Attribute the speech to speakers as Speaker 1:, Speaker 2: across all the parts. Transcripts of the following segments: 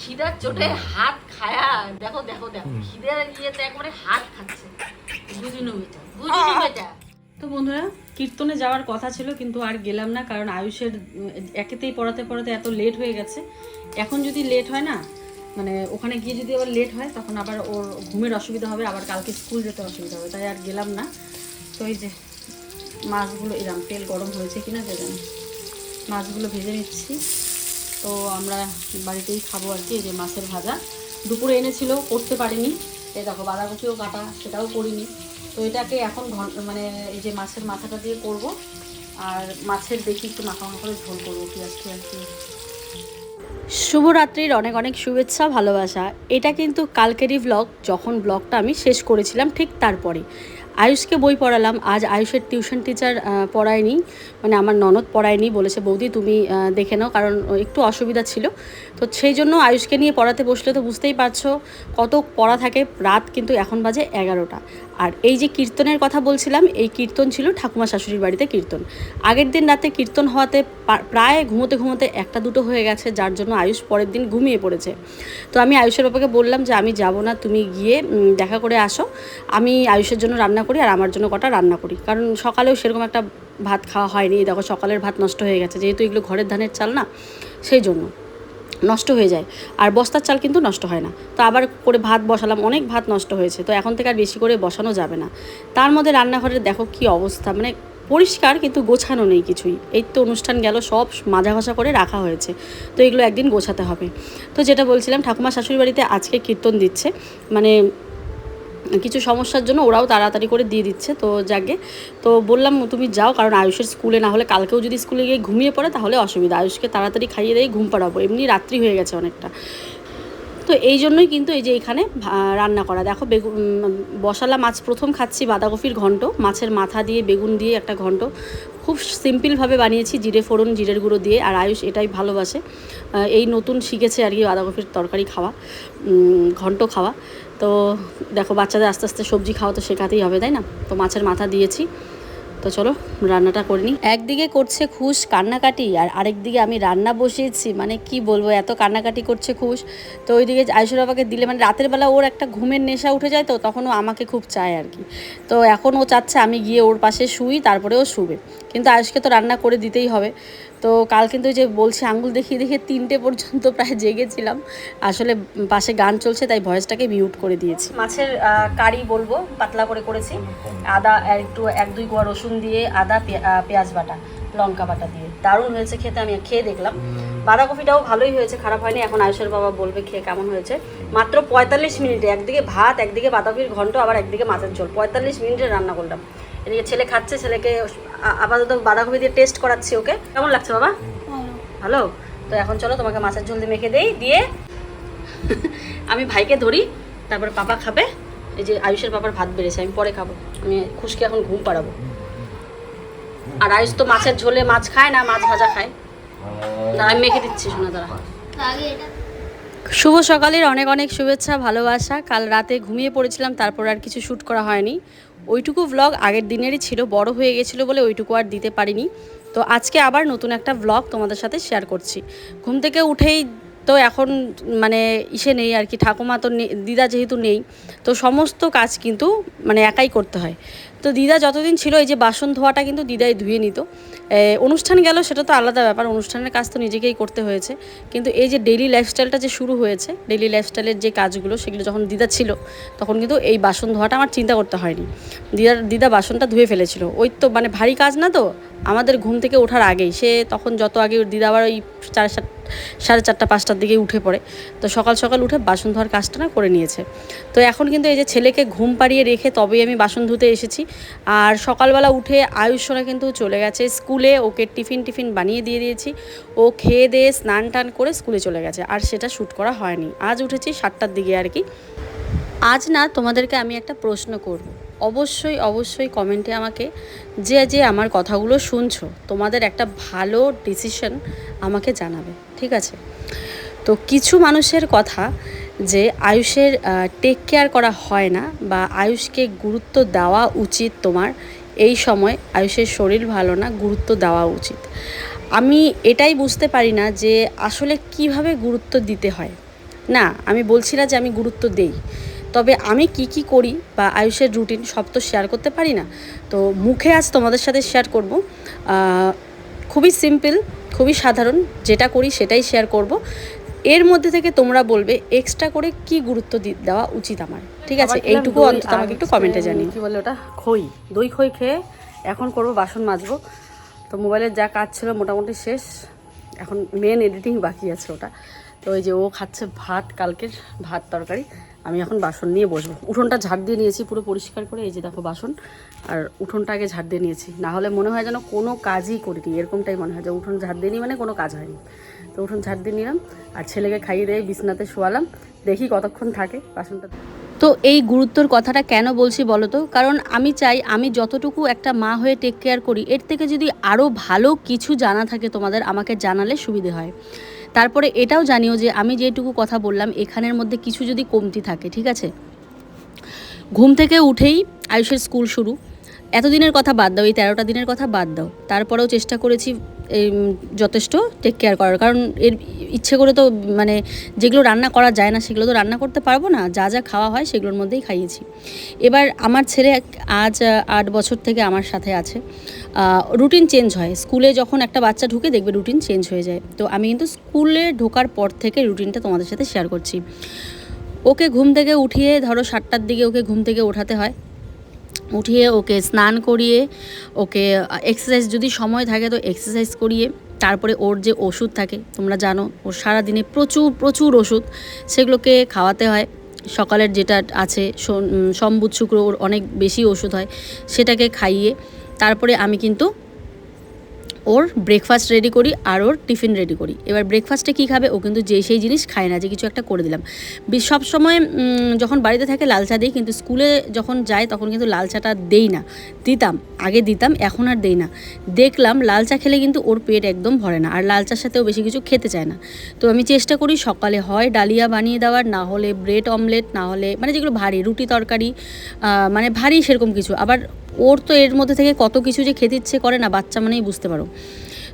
Speaker 1: খিদার চোটে হাত খায়া দেখো দেখো দেখো খিদের ইয়েতে একবারে হাত খাচ্ছে। বুঝিনু বেটা বুঝিনু বেটা
Speaker 2: তো বন্ধুরা কীর্তনে যাওয়ার কথা ছিল কিন্তু আর গেলাম না কারণ আয়ুষের একেতেই পড়াতে পড়াতে এত লেট হয়ে গেছে। এখন যদি লেট হয় না মানে ওখানে গিয়ে যদি আবার লেট হয় তখন আবার ওর ঘুমের অসুবিধা হবে আবার কালকে স্কুল যেতে অসুবিধা হবে তাই আর গেলাম না। তো এই যে মাছগুলো এরম তেল গরম হয়েছে কিনা জানে। মাছগুলো ভেজে নিচ্ছি। তো আমরা বাড়িতেই খাব আর কি যে মাছের ভাজা। দুপুরে এনেছিল, করতে পারিনি। এই দেখো, বাঁধাকপিও কাটা, সেটাও করিনি। তো এটাকে এখন মানে এই যে মাছের মাথাটা দিয়ে করব। আর মাছের দেখি একটু মাখা মাখা করে ঝোল করব পেঁয়াজ টিয়াজ দিয়ে শুভরাত্রির অনেক অনেক শুভেচ্ছা, ভালোবাসা। এটা কিন্তু কালকেরই ব্লগ যখন ব্লগটা আমি শেষ করেছিলাম ঠিক তারপরে। আয়ুষকে বই পড়ালাম। আজ আয়ুষের টিউশন টিচার পড়ায়নি। মানে আমার ননদ পড়ায়নি, বলেছে, বৌদি, তুমি দেখে নাও। কারণ একটু অসুবিধা ছিল। তো সেই জন্য আয়ুষকে নিয়ে পড়াতে বসলে তো বুঝতেই পারছ, কত পড়া থাকে। রাত কিন্তু এখন বাজে এগারোটা। আর এই যে কীর্তনের কথা বলছিলাম, এই কীর্তন ছিল ঠাকুমা শাশুড়ির বাড়িতে কীর্তন। আগের দিন রাতে কীর্তন হওয়াতে প্রায় ঘুমোতে ঘুমোতে একটা দুটো হয়ে গেছে, যার জন্য আয়ুষ পরের দিন ঘুমিয়ে পড়েছে। তো আমি আয়ুষের বাবাকে বললাম যে, আমি যাব না, তুমি গিয়ে দেখা করে আসো। আমি আয়ুষের জন্য রান্না করি আর আমার জন্য কটা রান্না করি। কারণ সকালেও সেরকম একটা ভাত খাওয়া হয়নি। দেখো সকালের ভাত নষ্ট হয়ে গেছে, যেহেতু এগুলো ঘরের ধানের চাল না, সেই জন্য। নষ্ট হয়ে যায়। আর বস্তার চাল কিন্তু নষ্ট হয় না। তো আবার করে ভাত বসালাম, অনেক ভাত নষ্ট হয়েছে। তো এখন থেকে আর বেশি করে বসানো যাবে না। তার মধ্যে রান্নাঘরের দেখো কি অবস্থা মানে পরিষ্কার কিন্তু গোছানো নেই কিছুই। এই তো অনুষ্ঠান গেল, সব মাজা ঘষা করে রাখা হয়েছে। তো এগুলো একদিন গোছাতে হবে। তো যেটা বলছিলাম, ঠাকুমা শাশুড়ি বাড়িতে আজকে কীর্তন দিচ্ছে। মানে কিছু সমস্যার জন্য ওরাও তাড়াতাড়ি করে দিয়ে দিচ্ছে, তো যাকে। তো বললাম, তুমি যাও, কারণ আয়ুষের স্কুলে না হলে কালকেও যদি স্কুলে গিয়ে ঘুমিয়ে পড়ে তাহলে অসুবিধা। আয়ুষকে তাড়াতাড়ি খাইয়ে দিয়ে ঘুম পাড়াবো। এমনি রাত্রি হয়ে গেছে অনেকটা। তো এই জন্যই কিন্তু এই যে এখানে রান্না করা। দেখো, বেগুন বসালা মাছ প্রথম খাচ্ছি বাঁধাকপির ঘন্ট। মাছের মাথা দিয়ে, বেগুন দিয়ে একটা ঘন্ট। খুব সিম্পলভাবে বানিয়েছি, জিরে ফোড়ন, জিরের গুঁড়ো দিয়ে। আর আয়ুষ এটাই ভালোবাসে। এই নতুন শিখেছে আর কি বাঁধাকপির তরকারি খাওয়া ঘন্ট খাওয়া। তো দেখো, বাচ্চাদের আস্তে আস্তে সবজি খাওয়া তো শেখাতেই হবে, তাই না? তো মাছের মাথা দিয়েছি। তো চলো, রান্নাটা করে নিই। একদিকে করছে খুশ কান্নাকাটি, আর আরেকদিকে আমি রান্না বসিয়েছি। মানে কি বলব, এত কান্নাকাটি করছে খুশ। তো ওইদিকে আয়ুষের বাবাকে দিলে মানে রাতের বেলা ওর একটা ঘুমের নেশা উঠে যায় তো, তখন ও আমাকে খুব চায় আর কি। তো এখন ও চাচ্ছে আমি গিয়ে ওর পাশে শুই, তারপরে ও শুবে। কিন্তু আয়ুষকে তো রান্না করে দিতেই হবে। তো কাল কিন্তু যে বলছি আঙ্গুল দেখিয়ে দেখিয়ে তিনটে পর্যন্ত প্রায় জেগেছিলাম। আসলে পাশে গান চলছে, তাই ভয়েসটাকে মিউট করে দিয়েছি। মাছের কারি বলব, পাতলা করে করেছি। আদা একটু, এক, দুই কোয়া রসুন দিয়ে আদা পেঁয়াজ বাটা, লঙ্কা বাটা দিয়ে। দারুণ হয়েছে খেতে, আমি খেয়ে দেখলাম। বাঁধাকপিটাও ভালোই হয়েছে, খারাপ হয়নি, এখন আয়ুষের বাবা বলবে খেয়ে কেমন হয়েছে। মাত্র পঁয়তাল্লিশ মিনিটে, একদিকে ভাত, একদিকে বাঁধাকপির ঘন্ট, আবার একদিকে মাছের ঝোল। পঁয়তাল্লিশ মিনিটে রান্না করলাম এদিকে ছেলে খাচ্ছে ছেলেকে আপাতত বাঁধাকপি দিয়ে টেস্ট করাচ্ছি ওকে। কেমন লাগছে বাবা? ভালো। তো এখন চলো তোমাকে মাছের ঝোল দিয়ে মেখে দেই দিয়ে আমি ভাইকে ধরি তারপর পাপা খাবে। এই যে আয়ুষের পাপার ভাত বেড়েছে আমি পরে খাব। আমি খুশকে এখন ঘুম পাড়াবো। আর আয়ুষ তো মাছের ঝোলে মাছ খায় না মাছ ভাজা খায়। দাঁড়া আমি মেখে দিচ্ছি শোনা দাঁড়া। শুভ সকালের অনেক অনেক শুভেচ্ছা ভালোবাসা। কাল রাতে ঘুমিয়ে পড়েছিলাম তারপর আর কিছু শ্যুট করা হয়নি। ওইটুকু ভ্লগ আগের দিনেরই ছিল, বড় হয়ে গেছিল বলে ওইটুকু আর দিতে পারিনি। তো আজকে আবার নতুন একটা ভ্লগ তোমাদের সাথে শেয়ার করছি। ঘুম থেকে উঠেই তো এখন মানে ইসে নেই আর কি, ঠাকুমা তো দিদা যেহেতু নেই, তো সমস্ত কাজ কিন্তু মানে একাই করতে হয়। তো দিদা যতদিন ছিল, এই যে বাসন ধোয়াটা কিন্তু দিদাই ধুয়ে নিত। অনুষ্ঠান গেল, সেটা তো আলাদা ব্যাপার, অনুষ্ঠানের কাজ তো নিজেকেই করতে হয়েছে। কিন্তু এই যে ডেইলি লাইফস্টাইলটা যে শুরু হয়েছে ডেইলি লাইফস্টাইলের যে কাজগুলো, সেগুলো যখন দিদা ছিল, তখন কিন্তু এই বাসন ধোয়াটা আমার চিন্তা করতে হয়নি। দিদার দিদা বাসনটা ধুয়ে ফেলেছিল। ওই তো মানে ভারী কাজ না তো, আমাদের ঘুম থেকে ওঠার আগেই। সে তখন যত আগে দিদা আবার ওই চার সাত সাড়ে চারটা, পাঁচটার দিকে উঠে পড়ে। তো সকাল সকাল উঠে বাসন ধোয়ার কাজটা না করে নিয়েছে। তো এখন কিন্তু এই যে ছেলেকে ঘুম পাড়িয়ে রেখে তবেই আমি বাসন ধুতে এসেছি। আর সকালবেলা উঠে আয়ুষরা কিন্তু চলে গেছে স্কুলে, ওকে টিফিন টিফিন বানিয়ে দিয়ে দিয়েছি। ও খেয়ে দিয়ে স্নান টান করে স্কুলে চলে গেছে, আর সেটা শ্যুট করা হয়নি। আজ উঠেছি সাতটার দিকে আর কি। আজ না তোমাদেরকে আমি একটা প্রশ্ন করব। অবশ্যই অবশ্যই কমেন্টে আমাকে যে যে আমার কথাগুলো শুনছো, তোমাদের একটা ভালো ডিসিশন আমাকে জানাবে। ঠিক আছে? তো কিছু মানুষের কথা যে আয়ুষের টেক কেয়ার করা হয় না বা আয়ুষকে গুরুত্ব দেওয়া উচিত তোমার, এই সময় আয়ুষের শরীর ভালো না, গুরুত্ব দেওয়া উচিত। আমি এটাই বুঝতে পারি না যে আসলে কীভাবে গুরুত্ব দিতে হয়। না, আমি বলছি না যে আমি গুরুত্ব দেই। তবে আমি কি কি করি বা আয়ুষের রুটিন সব তো শেয়ার করতে পারি না। তো মুখে আজ তোমাদের সাথে শেয়ার করব। খুবই সিম্পল খুবই সাধারণ যেটা করি সেটাই শেয়ার করব। এর মধ্যে থেকে তোমরা বলবে এক্সট্রা করে কি গুরুত্ব দি- দেওয়া উচিত আমার? ঠিক আছে এইটুকু অন্তত আমাকে একটু কমেন্টে জানিও।
Speaker 3: কি বলে ওটা? খই। দই খই খেয়ে এখন করব বাসন মাজবো। তো মোবাইলের যা কাজ ছিল মোটামুটি শেষ। এখন মেন এডিটিং বাকি আছে ওটা। তো ওই যে ও খাচ্ছে ভাত কালকের ভাত তরকারি। আমি এখন বাসন নিয়ে বসবো। উঠোনটা ঝাড় দিয়ে নিয়েছি পুরো পরিষ্কার করে, এই যে দেখো বাসন। আর উঠোনটা আগে ঝাড় দিয়ে নিয়েছি। না হলে মনে হয় যেন কোনো কাজই করিনি, এরকমটাই মনে হয় যে উঠোন ঝাড় দিয়ে নিই মানে কোনো কাজ হয়নি। তো উঠোন ঝাড় দিয়ে নিলাম, আর ছেলেকে খাইয়ে দিয়ে বিছনাতে শোয়ালাম, দেখি কতক্ষণ থাকে বাসনটা।
Speaker 2: তো এই গুরুত্বর কথাটা কেন বলছি বলো তো? কারণ আমি চাই আমি যতটুকু একটা মা হয়ে টেক কেয়ার করি, এর থেকে যদি আরও ভালো কিছু জানা থাকে তোমাদের, আমাকে জানালে সুবিধে হয়। তারপরে এটাও জানিও যে আমি যেটুকু কথা বললাম, এখানের মধ্যে কিছু যদি কমতি থাকে, ঠিক আছে? ঘুম থেকে উঠেই আয়ুষের স্কুল শুরু। এতদিনের কথা বাদ দাও, এই তেরোটা দিনের কথা বাদ দাও। তারপরেও চেষ্টা করেছি যথেষ্ট টেক কেয়ার করার। কারণ এর ইচ্ছে করে তো মানে যেগুলো রান্না করা যায় না, সেগুলো তো রান্না করতে পারব না। যা যা খাওয়া হয় সেগুলোর মধ্যেই খাইয়েছি। এবার আমার ছেলে আজ আট বছর থেকে আমার সাথে আছে। রুটিন চেঞ্জ হয়। স্কুলে যখন একটা বাচ্চা ঢুকে দেখবে রুটিন চেঞ্জ হয়ে যায়। তো আমি কিন্তু স্কুলে ঢোকার পর থেকে রুটিনটা তোমাদের সাথে শেয়ার করছি। ওকে ঘুম থেকে উঠিয়ে ধরো সাতটার দিকে ওকে ঘুম থেকে ওঠাতে হয়। উঠিয়ে ওকে স্নান করিয়ে, ওকে এক্সারসাইজ যদি সময় থাকে তো এক্সারসাইজ করিয়ে, তারপরে ওর যে ওষুধ থাকে, তোমরা জানো, ওর সারাদিনে প্রচুর প্রচুর ওষুধ, সেগুলোকে খাওয়াতে হয়। সকালের যেটা আছে সোম- সম্বুধ শুক্র ওর অনেক বেশি ওষুধ হয়, সেটাকে খাইয়ে, তারপরে আমি কিন্তু ওর ব্রেকফাস্ট রেডি করি আর ওর টিফিন রেডি করি। এবার ব্রেকফাস্টে কী খাবে? ও কিন্তু যেই সেই জিনিস খায় না, যে কিছু একটা করে দিলাম। সব সময় যখন বাড়িতে থাকে লাল চা দিই, কিন্তু স্কুলে যখন যায় তখন কিন্তু লাল চাটা দেই না। দিতাম, আগে দিতাম, এখন আর দেই না। দেখলাম লাল চা খেলে কিন্তু ওর পেট একদম ভরে না, আর লাল চার সাথেও বেশি কিছু খেতে চায় না। তো আমি চেষ্টা করি সকালে হয় ডালিয়া বানিয়ে দেওয়ার, না হলে ব্রেড অমলেট না হলে মানে যেগুলো ভারী, রুটি তরকারি মানে ভারী সেরকম কিছু। আবার ওর তো এর মধ্যে থেকে কত কিছু যে খেতে ইচ্ছে করে না, বাচ্চা মানেই বুঝতে পারো।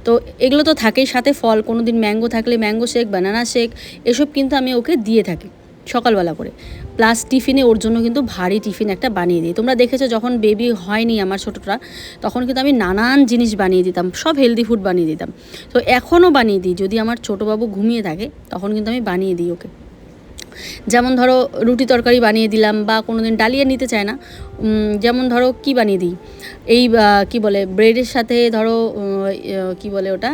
Speaker 2: তো এগুলো তো থাকেই সাথে ফল কোনো দিন ম্যাঙ্গো থাকলে ম্যাঙ্গো শেক, বানানা শেক, এসব কিন্তু আমি ওকে দিয়ে থাকি সকালবেলা করে। প্লাস টিফিনে ওর জন্য কিন্তু ভারী টিফিন একটা বানিয়ে দিই। তোমরা দেখেছ যখন বেবি হয়নি আমার ছোটোটা, তখন কিন্তু আমি নানান জিনিস বানিয়ে দিতাম, সব হেলদি ফুড বানিয়ে দিতাম। তো এখনও বানিয়ে দিই, যদি আমার ছোটোবাবু ঘুমিয়ে থাকে, তখন কিন্তু আমি বানিয়ে দিই ওকে। যেমন ধরো রুটি তরকারি বানিয়ে দিলাম বা কোনো দিন ডালিয়া নিতে চায় না যেমন ধরো কি বানিয়ে দিই? এই কি বলে, ব্রেডের সাথে ধরো কি বলে ওটা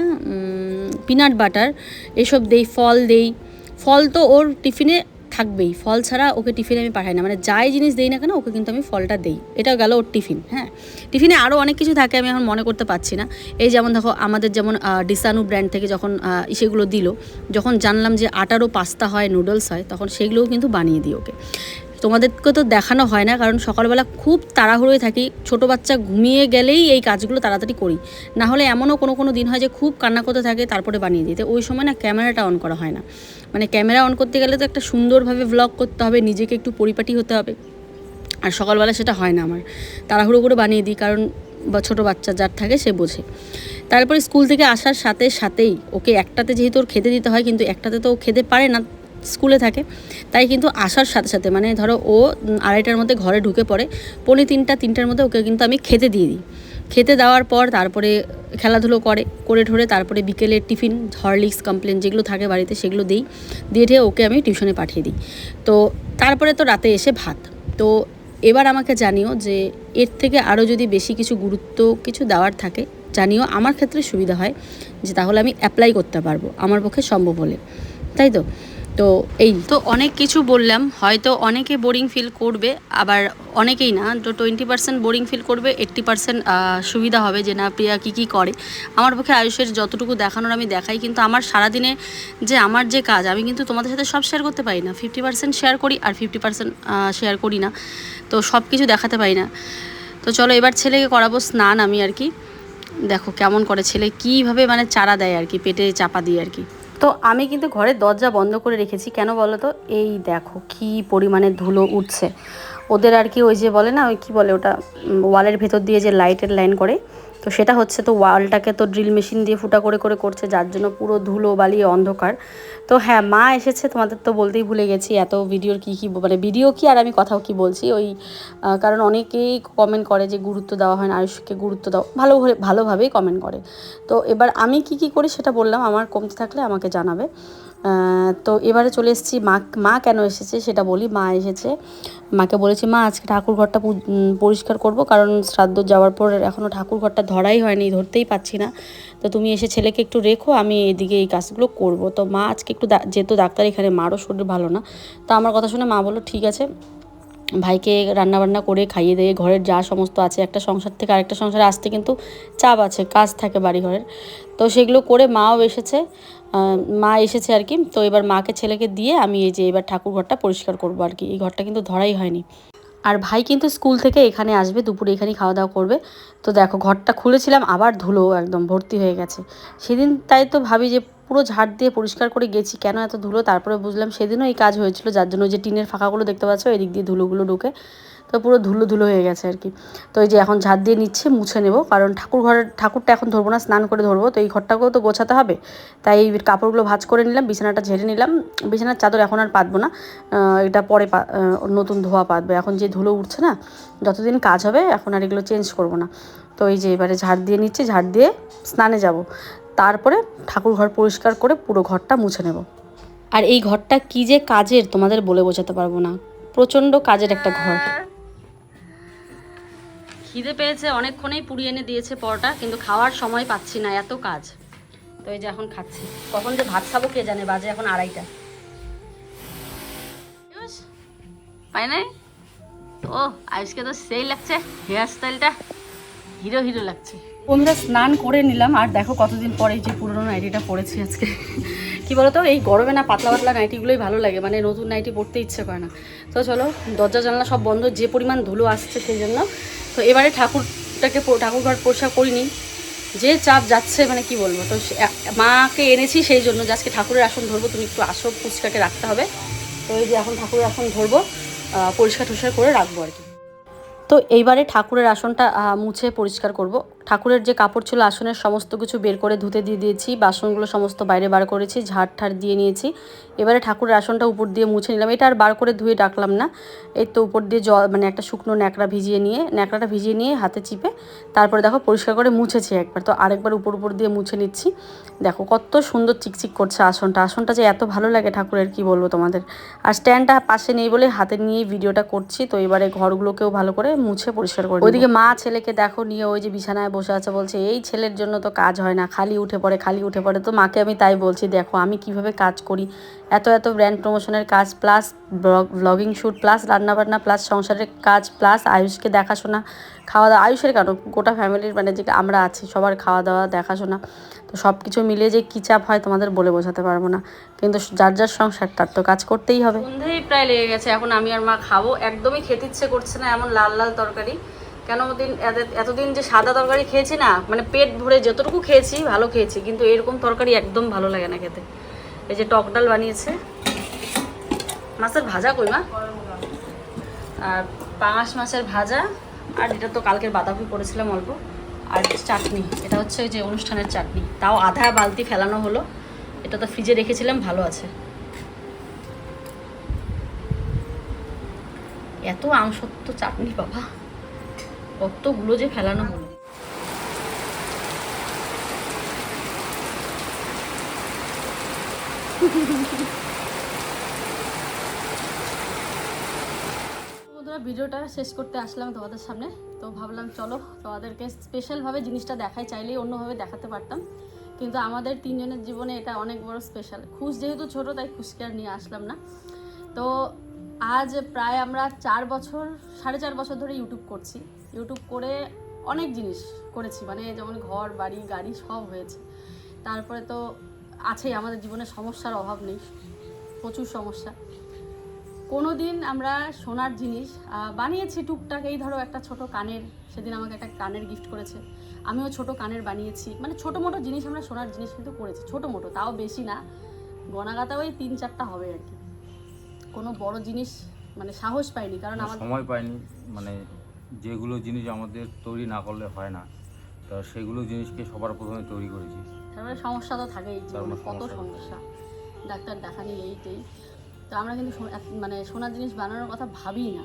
Speaker 2: পিনাট বাটার এসব দেই, ফল দেই। ফল তো ওর টিফিনে থাকবেই। ফল ছাড়া ওকে টিফিনে আমি পাঠাই না। মানে যাই জিনিস দেই না কেন, ওকে কিন্তু আমি ফলটা দেই। এটা গেল ওর টিফিন হ্যাঁ? টিফিনে আরও অনেক কিছু থাকে, আমি এখন মনে করতে পারছি না। এই যেমন দেখো, আমাদের যেমন ডিসানু ব্র্যান্ড থেকে যখন সেগুলো দিল, যখন জানলাম যে আটারও পাস্তা হয় নুডলস হয়, তখন সেগুলোও কিন্তু বানিয়ে দিই ওকে। তোমাদেরকে তো দেখানো হয় না, কারণ সকালবেলা খুব তাড়াহুড়োয় থাকি। ছোট বাচ্চা ঘুমিয়ে গেলেই এই কাজগুলো তাড়াতাড়ি করি। না হলে এমনও কোনো কোনো দিন হয় যে খুব কান্না করতে থাকে, তারপরে বানিয়ে দিতে ওই সময় না ক্যামেরাটা অন করা হয় না। মানে ক্যামেরা অন করতে গেলে তো একটা সুন্দরভাবে ব্লগ করতে হবে, নিজেকে একটু পরিপাটি হতে হবে। আর সকালবেলা সেটা হয় না আমার। তাড়াহুড়ো করে বানিয়ে দিই, কারণ বা ছোটো বাচ্চা যার থাকে সে বোঝে। তারপরে স্কুল থেকে আসার সাথে সাথেই ওকে একটাতে যেহেতু ওর খেতে দিতে হয়, কিন্তু একটাতে তো ও খেতে পারে না স্কুলে থাকে, তাই কিন্তু আসার সাথে সাথে মানে ধরো ও আড়াইটার মধ্যে ঘরে ঢুকে পড়ে, পৌনে তিনটা, তিনটার মধ্যে ওকে কিন্তু আমি খেতে দিয়ে দিই। খেতে দেওয়ার পর তারপরে খেলাধুলো করে করে ঠোরে তারপরে বিকেলের টিফিন, হরলিক্স, কমপ্লেন যেগুলো থাকে বাড়িতে সেগুলো দিই, দিয়ে ওকে আমি টিউশনে পাঠিয়ে দিই। তো তারপরে তো রাতে এসে ভাত। তো এবার আমাকে জানিও যে এর থেকে আরও যদি বেশি কিছু গুরুত্ব, কিছু দেওয়ার থাকে, জানিও আমার ক্ষেত্রে সুবিধা হয় যে তাহলে আমি অ্যাপ্লাই করতে পারব, আমার পক্ষে সম্ভব হলে। তাই তো? তো এই। তো অনেক কিছু বললাম, হয়তো অনেকে বোরিং ফিল করবে, আবার অনেকেই না, তো টোয়েন্টি পার্সেন্ট বোরিং ফিল করবে এইট্টি পার্সেন্ট সুবিধা হবে যে না, প্রিয়া কী কী করে। আমার পক্ষে আয়ুষের যতটুকু দেখানোর আমি দেখাই, কিন্তু আমার সারাদিনে যে আমার যে কাজ, আমি কিন্তু তোমাদের সাথে সব শেয়ার করতে পারি না। ফিফটি পার্সেন্ট শেয়ার করি আর ফিফটি পার্সেন্ট শেয়ার করি না। তো সব কিছু দেখাতে পারি না। তো চলো এবার ছেলেকে করাবো স্নান আমি আর কি। দেখো কেমন করে ছেলে কীভাবে মানে চারা দেয় আর কি, পেটে চাপা দিয়ে আর কি। তো আমি কিন্তু ঘরের দরজা বন্ধ করে রেখেছি। কেন বলো তো এই দেখো কি পরিমাণে ধুলো উঠছে। ওদের আর কি ওই যে বলে না, ওই কী বলে ওটা ওয়ালের ভেতর দিয়ে যে লাইটের লাইন করে তো সেটা হচ্ছে তো ওয়ালটাকে তো ড্রিল মেশিন দিয়ে ফুটা করে করে করছে, যার জন্য পুরো ধুলো বালি অন্ধকার। তো হ্যাঁ মা এসেছে, তোমাদের তো বলতেই ভুলে গেছি এত ভিডিওর কী কী মানে ভিডিও কি আর আমি কথাও কি বলছি? ওই কারণ অনেকেই কমেন্ট করে যে গুরুত্ব দেওয়া হয় না, আয়ুষকে গুরুত্ব দাও, ভালো ভালোভাবেই কমেন্ট করে। তো এবার আমি কি কি করি সেটা বললাম, আমার কমতে থাকলে আমাকে জানাবে। তো এবারে চলে এসেছি। মা মা কেন এসেছে সেটা বলি। মা এসেছে। মাকে বলেছি, মা, আজকে ঠাকুর ঘরটা পরিষ্কার করব। কারণ শ্রাদ্ধ যাওয়ার পর এখনও ঠাকুর ঘরটা ধরাই হয়নি, ধরতেই পাচ্ছি না। তো তুমি এসে ছেলেকে একটু রেখো, আমি এদিকে এই কাজগুলো করব। তো মা আজকে একটু যেহেতু ডাক্তার এখানে, মারও শরীর ভালো না। তো আমার কথা শুনে মা বলল, ঠিক আছে। ভাইকে রান্নাবান্না করে খাইয়ে দিয়ে ঘরের যা সমস্ত আছে, একটা সংসার থেকে আরেকটা সংসারে আসতে কিন্তু চাপ আছে, কাজ থাকে বাড়ি ঘরের তো সেগুলো করে মাও এসেছে মা এসেছে আর কি। তো এবার মাকে, ছেলেকে দিয়ে আমি এই যে এবার ঠাকুর ঘরটা পরিষ্কার করব আর কি। এই ঘরটা কিন্তু ধরাই হয়নি। আর ভাই কিন্তু স্কুল থেকে এখানে আসবে, দুপুরে এখানে খাওয়া দাওয়া করবে। তো দেখো, ঘরটা খুলেছিলাম, আবার ধুলো একদম ভর্তি হয়ে গেছে। সেদিন তাই তো ভাবি যে পুরো ঝাড় দিয়ে পরিষ্কার করে গেছি, কেন এত ধুলো? তারপরে বুঝলাম সেদিনও এই কাজ হয়েছিল, যার জন্য যে টিনের ফাঁকাগুলো দেখতে পাচ্ছ, এদিক দিয়ে ধুলোগুলো ঢুকে। তো পুরো ধুলো ধুলো হয়ে গেছে আর কি। তো এই যে এখন ঝাড় দিয়ে নিচ্ছে, মুছে নেব। কারণ ঠাকুর ঘরের, ঠাকুরটা এখন ধরবো না, স্নান করে ধরবো। তো এই ঘরটাকেও তো গোছাতে হবে। তাই এই কাপড়গুলো ভাঁজ করে নিলাম, বিছানাটা ঝেড়ে নিলাম। বিছানার চাদর এখন আর পাতবো না। এটা পরে নতুন ধোয়া পাতবে। এখন যে ধুলো উঠছে না, যতদিন কাজ হবে, এখন আর এগুলো চেঞ্জ করব না। তো এই যে এবারে ঝাড় দিয়ে নিচ্ছে ঝাড় দিয়ে স্নানে যাব। তারপরে ঠাকুর ঘর পরিষ্কার করে পুরো ঘরটা মুছে নেব। আর এই ঘরটা কি যে কাজের, তোমাদের বলে বোঝাতে পারব না। প্রচণ্ড কাজের একটা ঘর। খিদে পেয়েছে, অনেকক্ষণেই পুড়িয়ে এনে দিয়েছে পরোটা, কিন্তু খাওয়ার সময় পাচ্ছি না, এত কাজ। তো এই যে এখন খাচ্ছি। কখন যে ভাত খাব কে জানে, বাজে এখন আড়াইটা।
Speaker 1: পাই নাই ও, আজকে তো সেই লাগছে হেয়ার স্টাইলটা হিরো হিরো লাগছে।
Speaker 2: বন্ধুরা, স্নান করে নিলাম, আর দেখো কতদিন পরে যে পুরোনো নাইটিটা পরেছি আজকে। কি বলতো, এই গরমে না পাতলা পাতলা নাইটিগুলোই ভালো লাগে মানে নতুন নাইটি পরতে ইচ্ছে করে না। তো চলো, দরজা জানলা সব বন্ধ, যে পরিমাণ ধুলো আসছে সেই জন্য তো এবারে ঠাকুরটাকে ঠাকুরঘর ঠাকুর ঘর পরিষ্কার করিনি। যে চাপ যাচ্ছে মানে কি বলব? তো মাকে এনেছি সেই জন্য যে আজকে ঠাকুরের আসন ধরবো, তুমি একটু আসো, ফুচকাকে রাখতে হবে। তো এই যে এখন ঠাকুরের আসন ধরবো পরিষ্কার টরিষ্কার করে রাখব আর কি। তো এইবারে ঠাকুরের আসনটা মুছে পরিষ্কার করব। ঠাকুরের যে কাপড় ছিল, আসনের সমস্ত কিছু বের করে ধুতে দিয়ে দিয়েছি, বাসনগুলো সমস্ত বাইরে বার করেছি, ঝাড় ঠাড় দিয়ে নিয়েছি। এবারে ঠাকুরের আসনটা উপর দিয়ে মুছে নিলাম। এটা আর বার করে ধুয়ে ডাকলাম না। এই তো উপর দিয়ে জল মানে একটা শুকনো ন্যাকড়া ভিজিয়ে নিয়ে, ন্যাকড়াটা ভিজিয়ে নিয়ে হাতে চিপে তারপরে দেখো পরিষ্কার করে মুছেছি একবার। তো আরেকবার উপর উপর দিয়ে মুছে নিচ্ছি। দেখো কত সুন্দর চিকচিক করছে আসনটা। আসনটা যে এত ভালো লাগে ঠাকুরের কি বলব তোমাদের? আর স্ট্যান্ডটা পাশে নেই বলে হাতে নিয়ে ভিডিওটা করছি। তো এবারে ঘরগুলোকেও ভালো করে মুছে পরিষ্কার করে ওইদিকে মা ছেলেকে দেখো নিয়ে ওই যে বিছানায় বসে আছে, বলছে, এই ছেলের জন্য তো কাজ হয় না, খালি উঠে পড়ে, খালি উঠে পড়ে। তো মাকে আমি তাই বলছি, দেখো, আমি কীভাবে কাজ করি? এত এত ব্র্যান্ড প্রমোশনের কাজ প্লাস ব্লগিং শ্যুট প্লাস রান্নাবান্না প্লাস সংসারের কাজ প্লাস আয়ুষকে দেখাশোনা খাওয়া দাওয়া আয়ুষের কেন? গোটা ফ্যামিলির মানে যে আমরা আছি, সবার খাওয়া দাওয়া দেখাশোনা, তো সব কিছু মিলিয়ে যে কী চাপ হয় তোমাদের বলে বোঝাতে পারব না। কিন্তু যার যার সংসার, তার তো কাজ করতেই হবে। সন্ধেই প্রায় লেগে গেছে, এখন আমি আর মা খাব, একদমই খেতে ইচ্ছে করছে না, এমন লাল লাল তরকারি। কেন দিন এত- এতদিন যে সাদা তরকারি খেয়েছি না মানে পেট ভরে যতটুকু খেয়েছি, ভালো খেয়েছি, কিন্তু এরকম তরকারি একদম ভালো লাগে না খেতে। এই যে টক ডাল বানিয়েছে। মাছের ভাজা কই মা? আর পাঙাশ মাছের ভাজা, আর এটা তো কালকের বাঁধাকপি করেছিলাম অল্প। আর চাটনি, এটা হচ্ছে ওই যে অনুষ্ঠানের চাটনি। তাও আধা বালতি ফেলানো হলো, এটা তো ফ্রিজে রেখেছিলাম, ভালো আছে। এত আমসত্ব চাটনি বাবা। কতগুলো যে ফেলানো হলো। ভিডিওটা শেষ করতে আসলাম তোমাদের সামনে। তো ভাবলাম, চলো তোমাদেরকে স্পেশালভাবে জিনিসটা দেখাই, চাইলেই অন্যভাবে দেখাতে পারতাম। কিন্তু আমাদের তিনজনের জীবনে এটা অনেক বড় স্পেশাল খুশ যেহেতু ছোট, তাই খুশকে আর নিয়ে আসলাম না। তো আজ প্রায় আমরা চার বছর, সাড়ে চার বছর ধরে ইউটিউব করছি। ইউটিউব করে অনেক জিনিস করেছি। মানে যেমন ঘর বাড়ি গাড়ি সব হয়েছে। তারপরে তো আছেই আমাদের জীবনে সমস্যার অভাব নেই। প্রচুর সমস্যা। কোনো দিন আমরা সোনার জিনিস বানিয়েছি টুকটাক। এই ধরো একটা ছোট কানের সেদিন আমাকে একটা কানের গিফট করেছে। আমিও ছোট কানের বানিয়েছি। মানে ছোট মোটো জিনিস আমরা সোনার জিনিস কিন্তু করেছি। ছোটো মোটো তাও বেশি না। গনাগাতা ওই তিন চারটা হবে আর কি। কোনো বড় জিনিস মানে সাহস পাইনি। কারণ আমার
Speaker 4: সময় পাইনি। মানে যেগুলো জিনিস আমাদের তৈরি না করলে হয় না তা সেগুলো জিনিসকে সবার প্রথমে তৈরি করেছি।
Speaker 2: তারপরে সমস্যা তো থাকেই জীবনে
Speaker 4: তারপরে
Speaker 2: কত
Speaker 4: সমস্যা।
Speaker 2: ডাক্তার দেখানি এইটাই। তো আমরা কিন্তু মানে সোনার জিনিস বানানোর কথা ভাবি না।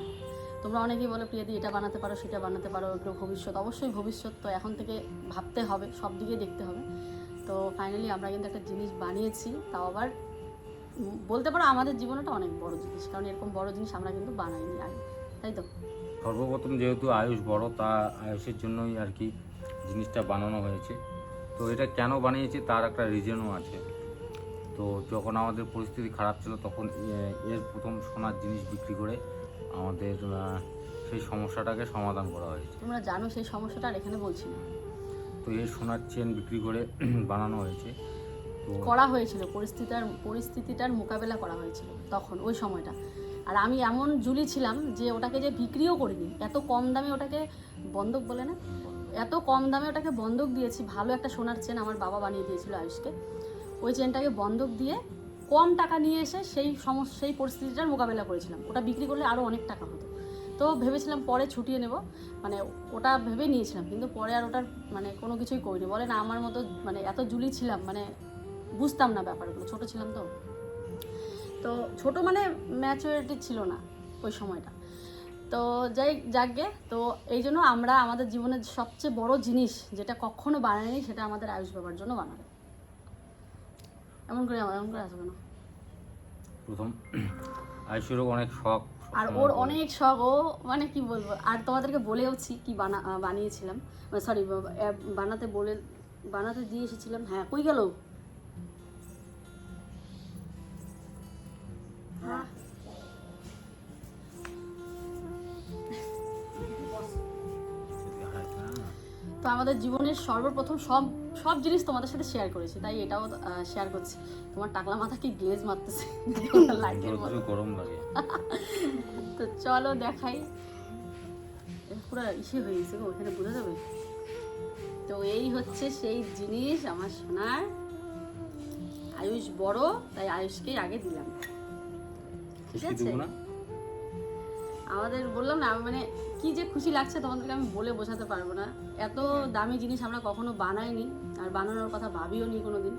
Speaker 2: তোমরা অনেকেই বলো প্রিয়াদি এটা বানাতে পারো সেটা বানাতে পারো এগুলো ভবিষ্যৎ। অবশ্যই ভবিষ্যৎ তো এখন থেকে ভাবতে হবে সব দিকে দেখতে হবে। তো ফাইনালি আমরা কিন্তু একটা জিনিস বানিয়েছি তাও আবার বলতে পারো আমাদের জীবনটা অনেক বড় জিনিস কারণ এরকম বড় জিনিস আমরা কিন্তু বানাইনি আগে তাই তো?
Speaker 4: সর্বপ্রথম যেহেতু আয়ুষ বড় তা আয়ুষের জন্যই আর কি জিনিসটা বানানো হয়েছে। তো এটা কেন বানিয়েছে? তার একটা রিজনও আছে। তো যখন আমাদের পরিস্থিতি খারাপ ছিল তখন এর প্রথম সোনার জিনিস বিক্রি করে আমাদের সেই সমস্যাটাকে সমাধান করা হয়েছে।
Speaker 2: তোমরা জানো সেই সমস্যাটা আর এখানে বলছি না।
Speaker 4: তো এই সোনার চেন বিক্রি করে বানানো হয়েছে।
Speaker 2: করা হয়েছিল। পরিস্থিতিটার পরিস্থিতিটার মোকাবেলা করা হয়েছিল তখন ওই সময়টা। আর আমি এমন জুলি ছিলাম যে ওটাকে যে বিক্রিও করিনি। এত কম দামে ওটাকে বন্ধক বলে না? এত কম দামে ওটাকে বন্ধক দিয়েছি, ভালো একটা সোনার চেন আমার বাবা বানিয়ে দিয়েছিল আয়ুষকে। ওই চেনটাকে বন্ধক দিয়ে কম টাকা নিয়ে এসে সেই সমস্যা সেই পরিস্থিতিটার মোকাবেলা করেছিলাম। ওটা বিক্রি করলে আরও অনেক টাকা হতো। তো ভেবেছিলাম পরে ছুটিয়ে নেব। মানে ওটা ভেবে নিয়েছিলাম, কিন্তু পরে আর ওটার মানে কোনো কিছুই করিনি। বলে না, আমার মতো মানে এত জুলি ছিলাম মানে বুঝতাম না ব্যাপারগুলো। ছোট ছিলাম তো। তো ছোট মানে ম্যাচুরিটি ছিল না ওই সময়টা। তো যাই যাকগে তো এই জন্য আমরা আমাদের জীবনের সবচেয়ে বড় জিনিস যেটা কখনো বানায়নি সেটা আমাদের আয়ুষ বাবার জন্য বানাবে এমন করে এমন করে আসবে না।
Speaker 4: প্রথম আয়ুষেরও অনেক শখ।
Speaker 2: আর ওর অনেক শখ ও মানে কি বলব আর তোমাদেরকে বলেওছি কি বানা বানিয়েছিলাম। সরি বানাতে বলে বানাতে দিয়ে এসেছিলাম। হ্যাঁ কই গেল? তো আমাদের জীবনের সর্বপ্রথম সব সব জিনিস তোমাদের সাথে শেয়ার করেছি তাই এটাও শেয়ার করছি। তোমার টাকলা মাথা কি গ্লেজ মারতেছে
Speaker 4: গরম লাগে।
Speaker 2: তো চলো দেখাই। পুরো ইসে হয়ে গেছে গো ওখানে বোঝা যাবে। তো এই হচ্ছে সেই জিনিস আমার সোনার। আয়ুষ বড় তাই আয়ুষকেই আগে দিলাম। ঠিক আছে? আমাদের বললাম না মানে কি যে খুশি লাগছে তোমাদেরকে আমি বলে বোঝাতে পারব না। এত দামি জিনিস আমরা কখনো বানাইনি আর বানানোর কথা ভাবিও নি কোনো দিন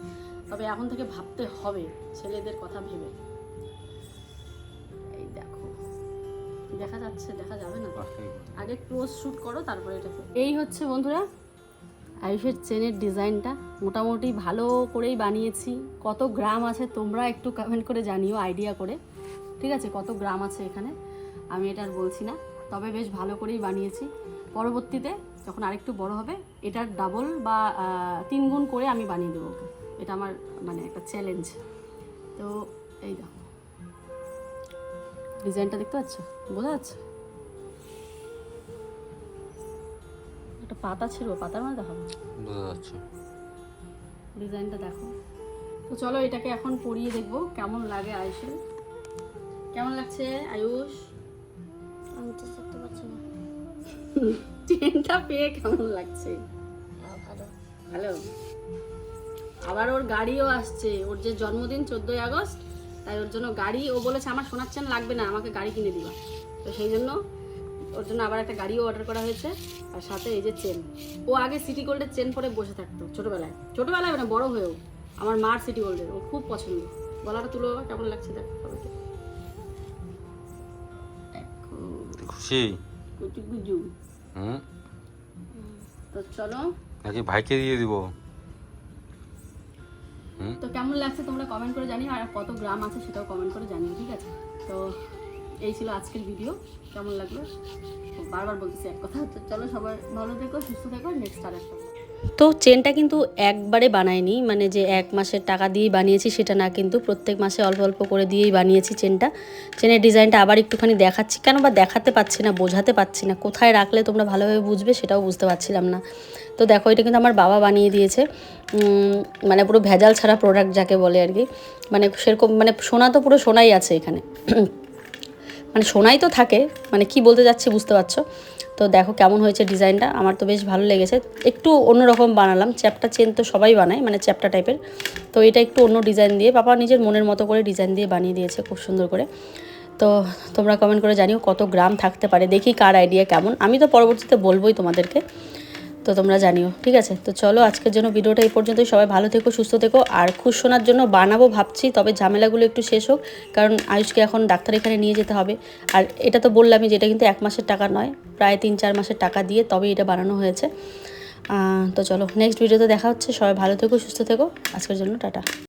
Speaker 2: তবে এখন থেকে ভাবতে হবে ছেলেদের কথা ভেবে। এই দেখো দেখা যাচ্ছে দেখা যাবে না। আগে ক্লোজ শ্যুট করো তারপরে এটাকে এই হচ্ছে বন্ধুরা আয়ুষের চেনের ডিজাইনটা। মোটামুটি ভালো করেই বানিয়েছি। কত গ্রাম আছে তোমরা একটু কমেন্ট করে জানিও আইডিয়া করে। ঠিক আছে কত গ্রাম আছে এখানে? আমি এটা আর বলছি না। তবে বেশ ভালো করেই বানিয়েছি। পরবর্তীতে যখন আরেকটু বড় হবে এটার ডাবল বা তিন গুণ করে আমি বানিয়ে দেবো ওকে। এটা আমার মানে একটা চ্যালেঞ্জ তো এই দেখো। ডিজাইনটা দেখতে পাচ্ছ? বোঝা যাচ্ছে? একটা পাতা ছিল পাতার মানে দেখাবো?
Speaker 4: বোঝা যাচ্ছে।
Speaker 2: ডিজাইনটা দেখো। তো চলো এটাকে এখন পরিয়ে দেখব কেমন লাগে আয়ুষের কেমন লাগছে আয়ুষ?
Speaker 1: আমি তো
Speaker 2: চেনটা পেয়ে কেমন লাগছে?
Speaker 1: ভালো।
Speaker 2: ভালো? আবার ওর গাড়িও আসছে। ওর যে জন্মদিন চোদ্দোই আগস্ট তাই ওর জন্য গাড়ি ও বলেছে আমার সোনার চেন লাগবে না আমাকে গাড়ি কিনে দিবা। তো সেই জন্য ওর জন্য আবার একটা গাড়িও অর্ডার করা হয়েছে আর সাথে এই যে চেন। ও আগে সিটি গোল্ডের চেন পরে বসে থাকতো ছোটোবেলায়। ছোটোবেলায় মানে বড় হয়েও। আমার মার সিটি গোল্ডের ও খুব পছন্দ। গলাটা তুলো কেমন লাগছে দেখ
Speaker 4: খুশি?
Speaker 2: কুচু কুচু।
Speaker 4: হুম?
Speaker 2: তো চলো।
Speaker 4: নাকি ভাইকে দিয়ে দিব? হুম?
Speaker 2: তো কেমন লাগছে তোমরা কমেন্ট করে জানিও আর কত গ্রাম আছে সেটাও কমেন্ট করে জানিও ঠিক আছে? তো এই ছিল আজকের ভিডিও কেমন লাগল? বারবার বলতেছি এক কথা। তো চলো সবাই ভালো থেকো সুস্থ থেকো নেক্সট আর একটা
Speaker 5: তো চেনটা কিন্তু একবারে বানায়নি মানে যে এক মাসের টাকা দিয়েই বানিয়েছি সেটা না, কিন্তু প্রত্যেক মাসে অল্প অল্প করে দিয়েই বানিয়েছি চেনটা। চেনের ডিজাইনটা আবার একটুখানি দেখাচ্ছি, কেন বা দেখাতে পাচ্ছি না, বোঝাতে পাচ্ছি না, কোথায় রাখলে তোমরা ভালোভাবে বুঝবে সেটাও বুঝতে পারছিলাম না। তো দেখো, এটা কিন্তু আমার বাবা বানিয়ে দিয়েছে মানে পুরো ভেজাল ছাড়া প্রোডাক্ট যাকে বলে আর কি মানে সেরকম মানে সোনা তো পুরো সোনাই আছে এখানে। মানে সোনাই তো থাকে মানে কি বলতে যাচ্ছি বুঝতে পারছ? তো দেখো কেমন হয়েছে ডিজাইনটা। আমার তো বেশ ভালো লেগেছে। একটু অন্যরকম বানালাম। চ্যাপটা চেন তো সবাই বানায় মানে চ্যাপটা টাইপের। তো এটা একটু অন্য ডিজাইন দিয়ে, পাপা নিজের মনের মতো করে ডিজাইন দিয়ে বানিয়ে দিয়েছে, খুব সুন্দর করে। তো তোমরা কমেন্ট করে জানিও কত গ্রাম থাকতে পারে। দেখি কার আইডিয়া কেমন। আমি তো পরবর্তীতে বলবোই তোমাদেরকে।
Speaker 2: তো তোমরা জানিও, ঠিক আছে? তো চলো আজকের জন্য ভিডিওটা এই পর্যন্তই। সবাই ভালো থেকো, সুস্থ থেকো। আর খুশ শোনার জন্য বানাবো ভাবছি, তবে ঝামেলাগুলো একটু শেষ হোক, কারণ আয়ুষকে এখন ডাক্তার এখানে নিয়ে যেতে হবে। আর এটা তো বললামই যে এটা কিন্তু এক মাসের টাকা নয়, প্রায় তিন চার মাসের টাকা দিয়ে তবে এটা বানানো হয়েছে। তো চলো নেক্সট ভিডিওতে দেখা হচ্ছে। সবাই ভালো থেকো, সুস্থ থেকো। আজকের জন্য টাটা।